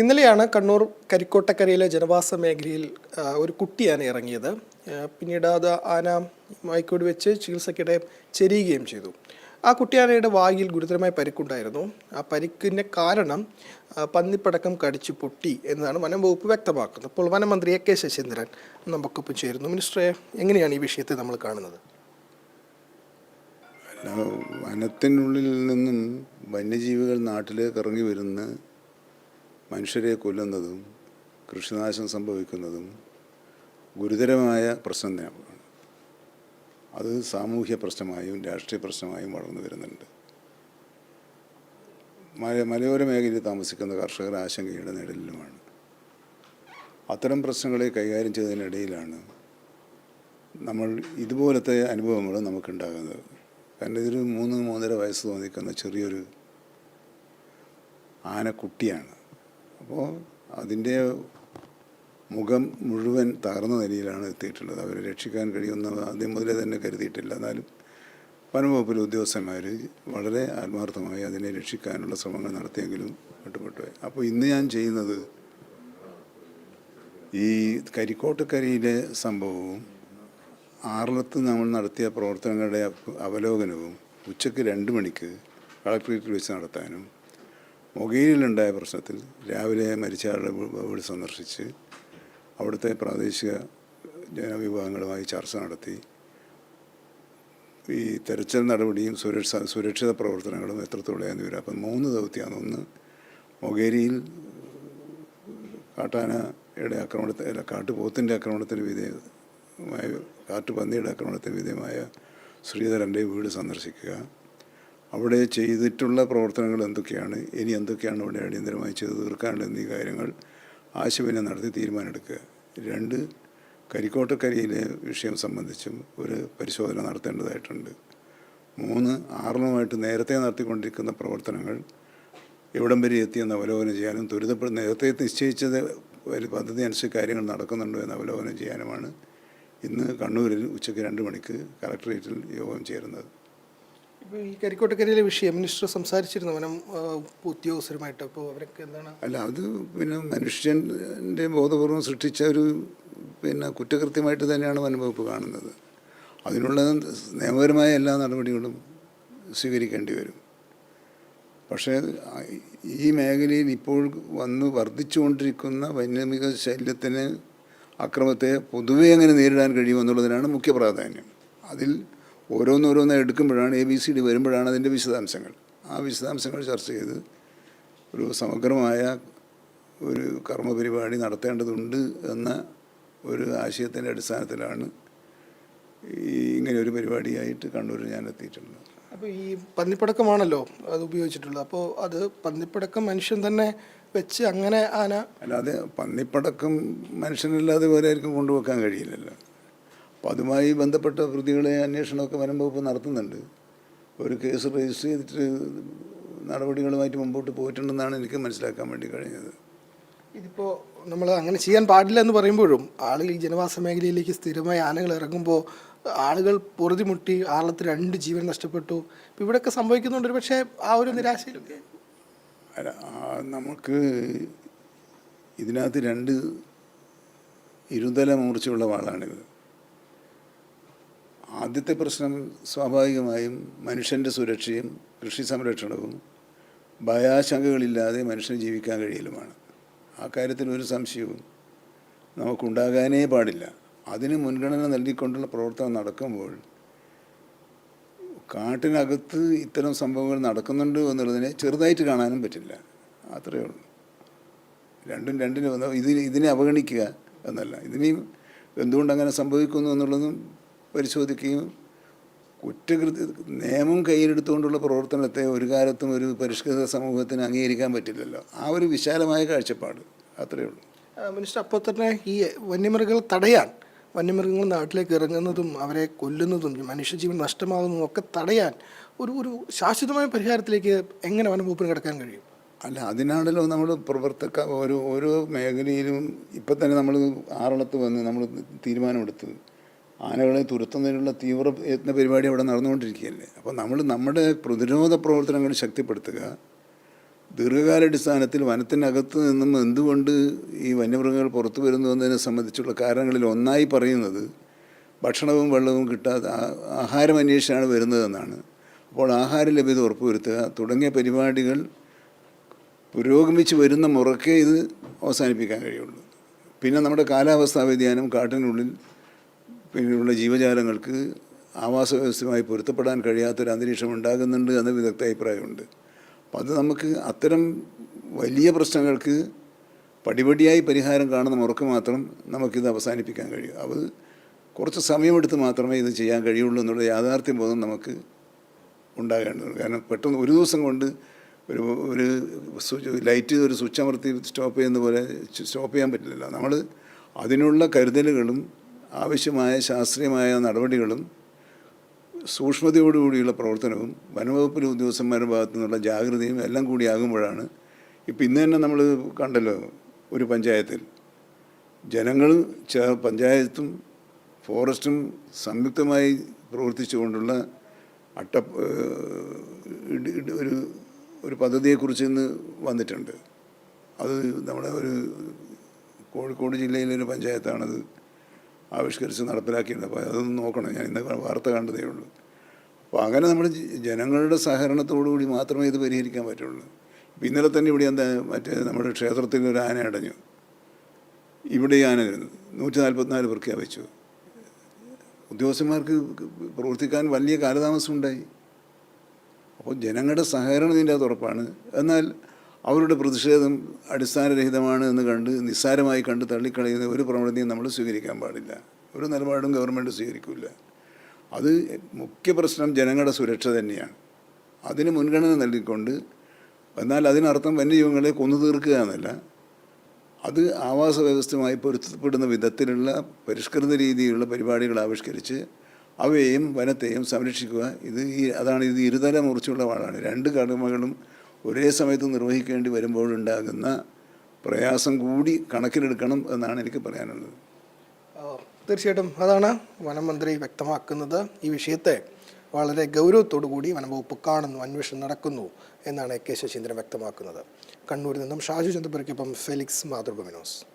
ഇന്നലെയാണ് കണ്ണൂർ കരിക്കോട്ടക്കരയിലെ ജനവാസ മേഖലയിൽ ഒരു കുട്ടിയാണ് ഇറങ്ങിയത്. പിന്നീട് അത് ആന മയക്കോട് വെച്ച് ചികിത്സയ്ക്കിടെ ചെരിയുകയും ചെയ്തു. ആ കുട്ടിയാനയുടെ വായിൽ ഗുരുതരമായ പരിക്കുണ്ടായിരുന്നു. ആ പരിക്കിന്റെ കാരണം പന്നിപ്പടക്കം കടിച്ചു പൊട്ടി എന്നതാണ് വനം വകുപ്പ് വ്യക്തമാക്കുന്നത്. അപ്പോൾ വനമന്ത്രി എ കെ ശശീന്ദ്രൻ നമുക്കൊപ്പം ചേരുന്നു. മിനിസ്റ്ററെ എങ്ങനെയാണ് ഈ വിഷയത്തെ നമ്മൾ കാണുന്നത്? വനത്തിനുള്ളിൽ നിന്നും വന്യജീവികൾ നാട്ടിലേക്ക് ഇറങ്ങി വരുന്ന മനുഷ്യരെ കൊല്ലുന്നതും കൃഷിനാശം സംഭവിക്കുന്നതും ഗുരുതരമായ പ്രശ്നം അത് സാമൂഹ്യ പ്രശ്നമായും രാഷ്ട്രീയ പ്രശ്നമായും വളർന്നു വരുന്നുണ്ട്. മല മലയോര മേഖലയിൽ താമസിക്കുന്ന കർഷകർ ആശങ്കയുടെ നിഴലിലുമാണ്. അത്തരം പ്രശ്നങ്ങളെ കൈകാര്യം ചെയ്തതിനിടയിലാണ് നമ്മൾ ഇതുപോലത്തെ അനുഭവങ്ങൾ നമുക്കുണ്ടാകുന്നത്. കാരണം ഇതൊരു മൂന്ന് മൂന്നര വയസ്സ് തോന്നിക്കുന്ന ചെറിയൊരു ആനക്കുട്ടിയാണ്. അപ്പോൾ അതിന്റെ മുഖം മുഴുവൻ തകർന്ന നിലയിലാണ് എത്തിയിട്ടുള്ളത്. അവരെ രക്ഷിക്കാൻ കഴിയുന്ന ആദ്യം മുതലേ തന്നെ കരുതിയിട്ടില്ല. എന്നാലും വനംവകുപ്പിലെ ഉദ്യോഗസ്ഥന്മാർ വളരെ ആത്മാർത്ഥമായി അതിനെ രക്ഷിക്കാനുള്ള ശ്രമങ്ങൾ നടത്തിയെങ്കിലും ഒട്ടുപെട്ടുപോയി അപ്പോൾ ഇന്ന് ഞാൻ ചെയ്യുന്നത് ഈ കരിക്കോട്ടക്കരയിലെ സംഭവവും ആറളത്ത് നമ്മൾ നടത്തിയ പ്രവർത്തനങ്ങളുടെ അവ- അവലോകനവും ഉച്ചയ്ക്ക് രണ്ട് മണിക്ക് കളക്ട്രേറ്റിൽ വെച്ച് നടത്താനും മൊഗേരിയിലുണ്ടായ പ്രശ്നത്തിൽ രാവിലെ മരിച്ചയാളുടെ ആളുടെ വീട് സന്ദർശിച്ച് അവിടുത്തെ പ്രാദേശിക ജനവിഭാഗങ്ങളുമായി ചർച്ച നടത്തി. ഈ തെരച്ചിൽ നടപടിയും സുരക്ഷ സുരക്ഷിത പ്രവർത്തനങ്ങളും എത്രത്തോളം എന്ന് വരും അപ്പം മൂന്ന് ദൗത്യമാണ് ഒന്ന് മൊഗേരിയിൽ കാട്ടാനയുടെ ആക്രമണത്തിൽ അല്ല കാട്ടുപോത്തിന്റെ ആക്രമണത്തിന് വിധേയമായ കാട്ടുപന്നിയുടെ ആക്രമണത്തിന് വിധേയമായ ശ്രീധരന്റെ വീട് സന്ദർശിക്കുക. അവിടെ ചെയ്തിട്ടുള്ള പ്രവർത്തനങ്ങൾ എന്തൊക്കെയാണ്? ഇനി എന്തൊക്കെയാണ് അവിടെ അടിയന്തരമായി ചെയ്തു തീർക്കാനുള്ള എന്നീ കാര്യങ്ങൾ ആശയവിനിമയം നടത്തി തീരുമാനമെടുക്കുക. രണ്ട് കരിക്കോട്ടക്കരയിലെ വിഷയം സംബന്ധിച്ചും ഒരു പരിശോധന നടത്തേണ്ടതായിട്ടുണ്ട്. മൂന്ന് ആറിനുമായിട്ട് നേരത്തെ നടത്തിക്കൊണ്ടിരിക്കുന്ന പ്രവർത്തനങ്ങൾ എവിടം വരെ എത്തിയെന്ന് അവലോകനം ചെയ്യാനും ത്വരിതപ്പെട്ട് നേരത്തെ നിശ്ചയിച്ചത് ഒരു പദ്ധതി അനുസരിച്ച് കാര്യങ്ങൾ നടക്കുന്നുണ്ടോ എന്ന് അവലോകനം ചെയ്യാനുമാണ് ഇന്ന് കണ്ണൂരിൽ ഉച്ചയ്ക്ക് രണ്ട് മണിക്ക് കളക്ടറേറ്റിൽ യോഗം ചേരുന്നത്. ഈ കരിക്കോട്ടക്കരയിലെ വിഷയം മിനിസ്റ്റർ സംസാരിച്ചിരുന്നു വനം ഉദ്യോഗസ്ഥരുമായിട്ട്. അപ്പോൾ അവരൊക്കെ എന്താണ്? അല്ല അത് പിന്നെ മനുഷ്യന്റെ ബോധപൂർവം സൃഷ്ടിച്ച ഒരു പിന്നെ കുറ്റകൃത്യമായിട്ട് തന്നെയാണ് വനംവകുപ്പ് കാണുന്നത്. അതിനുള്ള നിയമപരമായ എല്ലാ നടപടികളും സ്വീകരിക്കേണ്ടി വരും. പക്ഷേ ഈ മേഖലയിൽ ഇപ്പോൾ വന്ന് വർദ്ധിച്ചുകൊണ്ടിരിക്കുന്ന വന്യമൃഗ ശല്യത്തിന് അക്രമത്തെ പൊതുവെ എങ്ങനെ നേരിടാൻ കഴിയുമെന്നുള്ളതിനാണ് മുഖ്യ പ്രാധാന്യം. അതിൽ ഓരോന്നോരോന്ന് എടുക്കുമ്പോഴാണ് എ ബി സി ഡി വരുമ്പോഴാണ് അതിന്റെ വിശദാംശങ്ങൾ. ആ വിശദാംശങ്ങൾ ചർച്ച ചെയ്ത് ഒരു സമഗ്രമായ ഒരു കർമ്മ പരിപാടി നടത്തേണ്ടതുണ്ട് എന്ന ഒരു ആശയത്തിന്റെ അടിസ്ഥാനത്തിലാണ് ഈ ഇങ്ങനെ ഒരു പരിപാടിയായിട്ട് കണ്ണൂരിൽ ഞാൻ എത്തിയിട്ടുള്ളത്. അപ്പോൾ ഈ പന്നിപ്പടക്കമാണല്ലോ അത് ഉപയോഗിച്ചിട്ടുള്ളത്. അപ്പോൾ അത് പന്നിപ്പടക്കം മനുഷ്യൻ തന്നെ വെച്ച് അങ്ങനെ ആന അല്ലാതെ പന്നിപ്പടക്കം മനുഷ്യനല്ലാതെ വേറെ ആർക്കും കൊണ്ടുവെക്കാൻ കഴിയില്ലല്ലോ. അപ്പോൾ അതുമായി ബന്ധപ്പെട്ട പ്രതികളെ അന്വേഷണമൊക്കെ വനം വകുപ്പ് നടത്തുന്നുണ്ട്. ഒരു കേസ് രജിസ്റ്റർ ചെയ്തിട്ട് നടപടികളുമായിട്ട് മുമ്പോട്ട് പോയിട്ടുണ്ടെന്നാണ് എനിക്ക് മനസ്സിലാക്കാൻ വേണ്ടി കഴിഞ്ഞത്. ഇതിപ്പോൾ നമ്മൾ അങ്ങനെ ചെയ്യാൻ പാടില്ല എന്ന് പറയുമ്പോഴും ആളുകൾ ഈ ജനവാസ മേഖലയിലേക്ക് സ്ഥിരമായി ആനകൾ ഇറങ്ങുമ്പോൾ ആളുകൾ പൊറുതിമുട്ടി ആളത്ത് രണ്ട് ജീവൻ നഷ്ടപ്പെട്ടു. ഇപ്പം ഇവിടെയൊക്കെ സംഭവിക്കുന്നുണ്ട് ഒരു പക്ഷേ ആ ഒരു നിരാശയിലൊക്കെ. അല്ല നമുക്ക് ഇതിനകത്ത് രണ്ട് ഇരുതല മൂർച്ചയുള്ള വാളാണിത് ആദ്യത്തെ പ്രശ്നം സ്വാഭാവികമായും മനുഷ്യന്റെ സുരക്ഷയും കൃഷി സംരക്ഷണവും ഭയാശങ്കകളില്ലാതെ മനുഷ്യന് ജീവിക്കാൻ കഴിയലുമാണ്. ആ കാര്യത്തിൽ ഒരു സംശയവും നമുക്കുണ്ടാകാനേ പാടില്ല. അതിന് മുൻഗണന നൽകിക്കൊണ്ടുള്ള പ്രവർത്തനം നടക്കുമ്പോൾ കാട്ടിനകത്ത് ഇത്തരം സംഭവങ്ങൾ നടക്കുന്നുണ്ട് എന്നുള്ളതിനെ ചെറുതായിട്ട് കാണാനും പറ്റില്ല. അത്രയേ ഉള്ളൂ. രണ്ടും രണ്ടിനും ഇതിനെ അവഗണിക്കുക എന്നല്ല. ഇതിനെയും എന്തുകൊണ്ട് അങ്ങനെ സംഭവിക്കുന്നു എന്നുള്ളതും പരിശോധിക്കുകയും കുറ്റകൃത്യ നിയമം കയ്യിലെടുത്തുകൊണ്ടുള്ള പ്രവർത്തനത്തെ ഒരു കാലത്തും ഒരു പരിഷ്കൃത സമൂഹത്തിന് അംഗീകരിക്കാൻ പറ്റില്ലല്ലോ. ആ ഒരു വിശാലമായ കാഴ്ചപ്പാട്. അത്രയേ ഉള്ളൂ. മിനിസ്റ്റർ അപ്പോൾ തന്നെ ഈ വന്യമൃഗങ്ങൾ തടയാൻ വന്യമൃഗങ്ങൾ നാട്ടിലേക്ക് ഇറങ്ങുന്നതും അവരെ കൊല്ലുന്നതും മനുഷ്യജീവൻ നഷ്ടമാകുന്നതും ഒക്കെ തടയാൻ ഒരു ഒരു ശാശ്വതമായ പരിഹാരത്തിലേക്ക് എങ്ങനെ വനംവകുപ്പിന് കിടക്കാൻ കഴിയും? അല്ല അതിനാണല്ലോ നമ്മൾ പ്രവർത്തക ഓരോ ഓരോ മേഖലയിലും ഇപ്പം തന്നെ നമ്മൾ ആറളത്ത് വന്ന് നമ്മൾ തീരുമാനമെടുത്ത് ആനകളെ തുരത്തുന്നതിനുള്ള തീവ്ര യത്ന പരിപാടി അവിടെ നടന്നുകൊണ്ടിരിക്കുകയല്ലേ? അപ്പോൾ നമ്മൾ നമ്മുടെ പ്രതിരോധ പ്രവർത്തനങ്ങൾ ശക്തിപ്പെടുത്തുക. ദീർഘകാലാടിസ്ഥാനത്തിൽ വനത്തിനകത്ത് നിന്നും എന്തുകൊണ്ട് ഈ വന്യമൃഗങ്ങൾ പുറത്തു വരുന്നു എന്നതിനെ സംബന്ധിച്ചുള്ള കാരണങ്ങളിൽ ഒന്നായി പറയുന്നത് ഭക്ഷണവും വെള്ളവും കിട്ടാതെ ആഹാരം അന്വേഷിച്ചാണ് വരുന്നതെന്നാണ്. അപ്പോൾ ആഹാര ലഭ്യത ഉറപ്പുവരുത്തുക. തുടങ്ങിയ പരിപാടികൾ പുരോഗമിച്ച് വരുന്ന മുറക്കേ ഇത് അവസാനിപ്പിക്കാൻ കഴിയുള്ളൂ. പിന്നെ നമ്മുടെ കാലാവസ്ഥാ വ്യതിയാനം കാട്ടിനുള്ളിൽ പിന്നെയുള്ള ജീവജാലങ്ങൾക്ക് ആവാസ വ്യവസ്ഥയുമായി പൊരുത്തപ്പെടാൻ കഴിയാത്തൊരു അന്തരീക്ഷം ഉണ്ടാകുന്നുണ്ട് എന്ന വിദഗ്ധ അഭിപ്രായമുണ്ട്. അപ്പം അത് നമുക്ക് അത്തരം വലിയ പ്രശ്നങ്ങൾക്ക് പടിപടിയായി പരിഹാരം കാണുന്ന മുറക്ക് മാത്രം നമുക്കിത് അവസാനിപ്പിക്കാൻ കഴിയും. അത് കുറച്ച് സമയമെടുത്ത് മാത്രമേ ഇത് ചെയ്യാൻ കഴിയുള്ളൂ എന്നുള്ള യാഥാർത്ഥ്യം ബോധം നമുക്ക് ഉണ്ടാകേണ്ടതുണ്ട്. കാരണം പെട്ടെന്ന് ഒരു ദിവസം കൊണ്ട് ഒരു ഒരു സ്വിച്ച് ലൈറ്റ് ഒരു സ്വിച്ച് അമർത്തി സ്റ്റോപ്പ് ചെയ്യുന്ന പോലെ സ്റ്റോപ്പ് ചെയ്യാൻ പറ്റില്ലല്ലോ. നമ്മൾ അതിനുള്ള കരുതലുകളും ആവശ്യമായ ശാസ്ത്രീയമായ നടപടികളും സൂക്ഷ്മതയോടുകൂടിയുള്ള പ്രവർത്തനവും വനവകുപ്പിലെ ഉദ്യോഗസ്ഥന്മാരുടെ ഭാഗത്തു നിന്നുള്ള ജാഗ്രതയും എല്ലാം കൂടിയാകുമ്പോഴാണ് ഇപ്പം ഇന്ന് തന്നെ നമ്മൾ കണ്ടല്ലോ ഒരു പഞ്ചായത്തിൽ. ജനങ്ങൾ പഞ്ചായത്തും ഫോറസ്റ്റും സംയുക്തമായി പ്രവർത്തിച്ചുകൊണ്ടുള്ള അട്ട ഒരു ഒരു പദ്ധതിയെക്കുറിച്ച് ഇന്ന് വന്നിട്ടുണ്ട്. അത് നമ്മുടെ ഒരു കോഴിക്കോട് ജില്ലയിലൊരു പഞ്ചായത്താണത്. ആവിഷ്കരിച്ച് നടപ്പിലാക്കിയിട്ടുണ്ട്. അപ്പോൾ അതൊന്നും നോക്കണം. ഞാൻ ഇന്ന് വാർത്ത കണ്ടതേ ഉള്ളൂ. അപ്പോൾ അങ്ങനെ നമ്മൾ ജനങ്ങളുടെ സഹകരണത്തോടുകൂടി മാത്രമേ ഇത് പരിഹരിക്കാൻ പറ്റുള്ളൂ. ഇപ്പം ഇന്നലെ തന്നെ ഇവിടെ എന്താ മറ്റേ നമ്മുടെ ക്ഷേത്രത്തിൽ ഒരു ആന അടഞ്ഞു. ഇവിടെ ആന വരുന്നത് നൂറ്റി നാൽപ്പത്തിനാല് പ്രഖ്യാപിച്ചു ഉദ്യോഗസ്ഥന്മാർക്ക് പ്രവർത്തിക്കാൻ വലിയ കാലതാമസം ഉണ്ടായി. അപ്പോൾ ജനങ്ങളുടെ സഹകരണം ഇതിന്റെ അത് ഉറപ്പാണ്. എന്നാൽ അവരുടെ പ്രതിഷേധം അടിസ്ഥാനരഹിതമാണ് എന്ന് കണ്ട് നിസ്സാരമായി കണ്ട് തള്ളിക്കളയുന്ന ഒരു പ്രവണതയും നമ്മൾ സ്വീകരിക്കാൻ പാടില്ല. ഒരു നിലപാടും ഗവൺമെന്റ് സ്വീകരിക്കില്ല അത് മുഖ്യ പ്രശ്നം ജനങ്ങളുടെ സുരക്ഷ തന്നെയാണ്. അതിന് മുൻഗണന നൽകിക്കൊണ്ട് എന്നാൽ അതിനർത്ഥം വന്യജീവങ്ങളെ കൊന്നു തീർക്കുക എന്നല്ല. അത് ആവാസ വ്യവസ്ഥയുമായി പൊരുത്തപ്പെടുന്ന വിധത്തിലുള്ള പരിഷ്കൃത രീതിയിലുള്ള പരിപാടികൾ ആവിഷ്കരിച്ച് അവയെയും വനത്തെയും സംരക്ഷിക്കുക. ഇത് ഈ അതാണ് ഇത് ഇരുതല മുറിച്ചുള്ള വാളാണ്. രണ്ട് കടമകളും ഒരേ സമയത്ത് നിർവഹിക്കേണ്ടി വരുമ്പോഴുണ്ടാകുന്ന പ്രയാസം കൂടി കണക്കിലെടുക്കണം എന്നാണ് എനിക്ക് പറയാനുള്ളത്. തീർച്ചയായിട്ടും അതാണ് വനം മന്ത്രി വ്യക്തമാക്കുന്നത്. ഈ വിഷയത്തെ വളരെ ഗൗരവത്തോടു കൂടി വനംവകുപ്പ് കാണുന്നു അന്വേഷണം നടക്കുന്നു എന്നാണ് കെ ശശീന്ദ്രൻ വ്യക്തമാക്കുന്നത്. കണ്ണൂരിൽ നിന്നും ഷാജു ചന്ദ്രപുരയ്ക്കൊപ്പം ഫെലിക്സ് മാതൃഭൂമിനോസ്